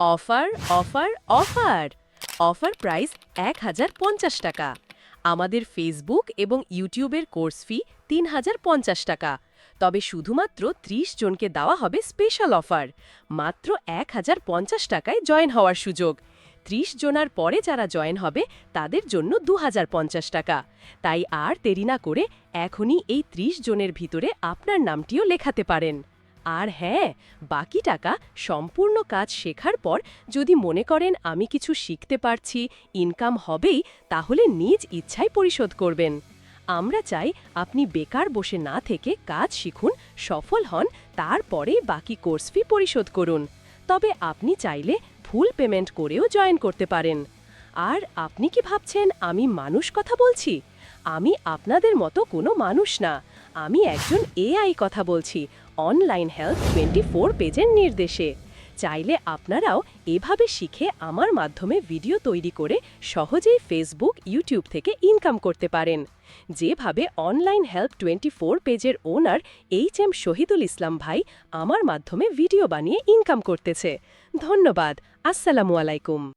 Offer offer offer. Offer price এক হাজার পঞ্চাশ টাকা। আমাদের ফেসবুক এবং ইউটিউবের কোর্স ফি তিন হাজার পঞ্চাশ টাকা। তবে শুধুমাত্র ৩০ জনকে দেওয়া হবে স্পেশাল অফার মাত্র এক হাজার পঞ্চাশ টাকায় জয়েন হওয়ার সুযোগ। ৩০ জনার পরে যারা জয়েন হবে, তাদের জন্য দু হাজার পঞ্চাশ টাকা। তাই আর দেরি না করে এখনই এই ৩০ জনের ভিতরে আপনার নামটিও লেখাতে পারেন। আর হ্যাঁ বাকি টাকা সম্পূর্ণ কাজ শেখার পর যদি মনে করেন আমি কিছু শিখতে পারছি ইনকাম হবেই, তাহলে নিজ ইচ্ছায় পরিশোধ করবেন। আমরা চাই আপনি বেকার বসে না থেকে কাজ শিখুন, সফল হন তারপরেই বাকি কোর্স ফি পরিশোধ করুন। তবে আপনি চাইলে ফুল পেমেন্ট করেও জয়েন করতে পারেন। আর আপনি কি ভাবছেন আমি মানুষ কথা বলছি? আমি আপনাদের মতো কোনো মানুষ না। আমি একজন এআই কথা বলছি অনলাইন হেলথ টোয়েন্টি ফোর পেজের নির্দেশে। চাইলে আপনারাও এভাবে শিখে আমার মাধ্যমে ভিডিও তৈরি করে সহজেই ফেসবুক ইউটিউব থেকে ইনকাম করতে পারেন। যেভাবে অনলাইন হেল্প টোয়েন্টি ফোর পেজের owner H M Shahidul Islam ভাই আমার মাধ্যমে ভিডিও বানিয়ে ইনকাম করতেছে। ধন্যবাদ, আসসালামু আলাইকুম।